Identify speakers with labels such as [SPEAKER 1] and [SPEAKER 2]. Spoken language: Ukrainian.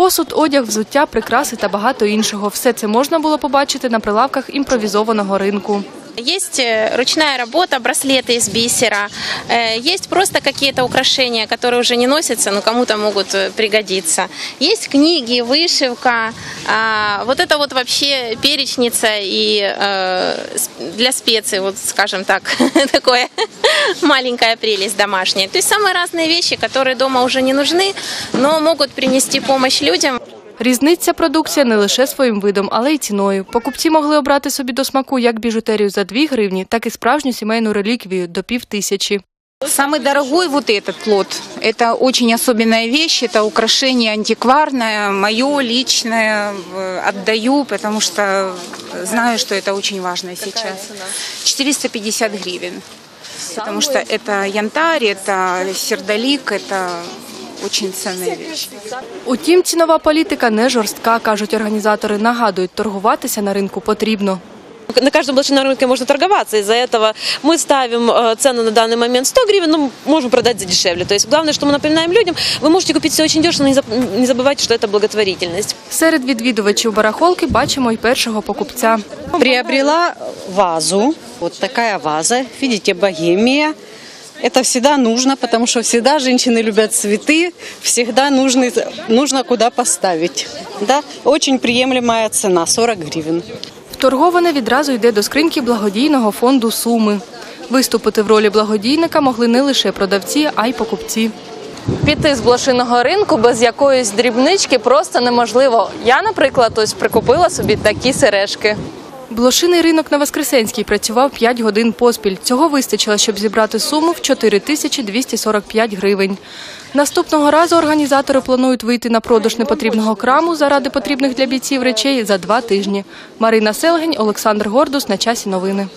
[SPEAKER 1] Посуд, одяг, взуття, прикраси та багато іншого. Все це можна було побачити на прилавках імпровізованого ринку.
[SPEAKER 2] Есть э, ручная работа, браслеты из бисера, э, есть просто какие-то украшения, которые уже не носятся, но кому-то могут э, пригодиться. Есть книги, вышивка, а, вот это вот вообще перечница и для специй, вот скажем так, такое маленькая прелесть домашняя. То есть самые разные вещи, которые дома уже не нужны, но могут принести помощь людям.
[SPEAKER 1] Різниця продукція не лише своїм видом, але й ціною. Покупці могли обрати собі до смаку як біжутерію за 2 гривні, так і справжню сімейну реліквію до пів тисячі.
[SPEAKER 3] Самый дорогой вот этот плод. Это очень особенная вещь, это украшение антикварное, мое личное, в- отдаю, потому что знаю, что это очень важно сейчас. 450 гривен. Потому что это янтарь, это сердолик, это очень ценная вещь.
[SPEAKER 1] Утім, цінова політика не жорстка, кажуть організатори. Нагадують, торгуватися на ринку потрібно.
[SPEAKER 4] На каждом блошином рынке можно торговаться. Из-за этого мы ставим э, цену на данный момент 100 гривен, но можем продать за дешевле. То есть главное, что мы напоминаем людям, вы можете купить все очень дешево, но не заб- не забывайте, что это благотворительность.
[SPEAKER 1] Серед відвідувачів барахолки бачимо й першого покупця.
[SPEAKER 5] Приобрела вазу. Вот такая ваза. Видите, богемия. Это всегда нужно, потому что всегда женщины любят цветы, всегда нужны, нужно куда поставить. Да? Очень приемлемая цена, 40 гривен.
[SPEAKER 1] Вторговане відразу йде до скриньки благодійного фонду Суми. Виступити в ролі благодійника могли не лише продавці, а й покупці. Піти з блошиного ринку без якоїсь дрібнички просто неможливо. Я, наприклад, ось прикупила собі такі сережки. Блошиний ринок на Воскресенській працював 5 годин поспіль. Цього вистачило, щоб зібрати суму в 4245 гривень. Наступного разу організатори планують вийти на продаж непотрібного краму заради потрібних для бійців речей за два тижні. Марина Селгень, Олександр Гордус. На часі новини.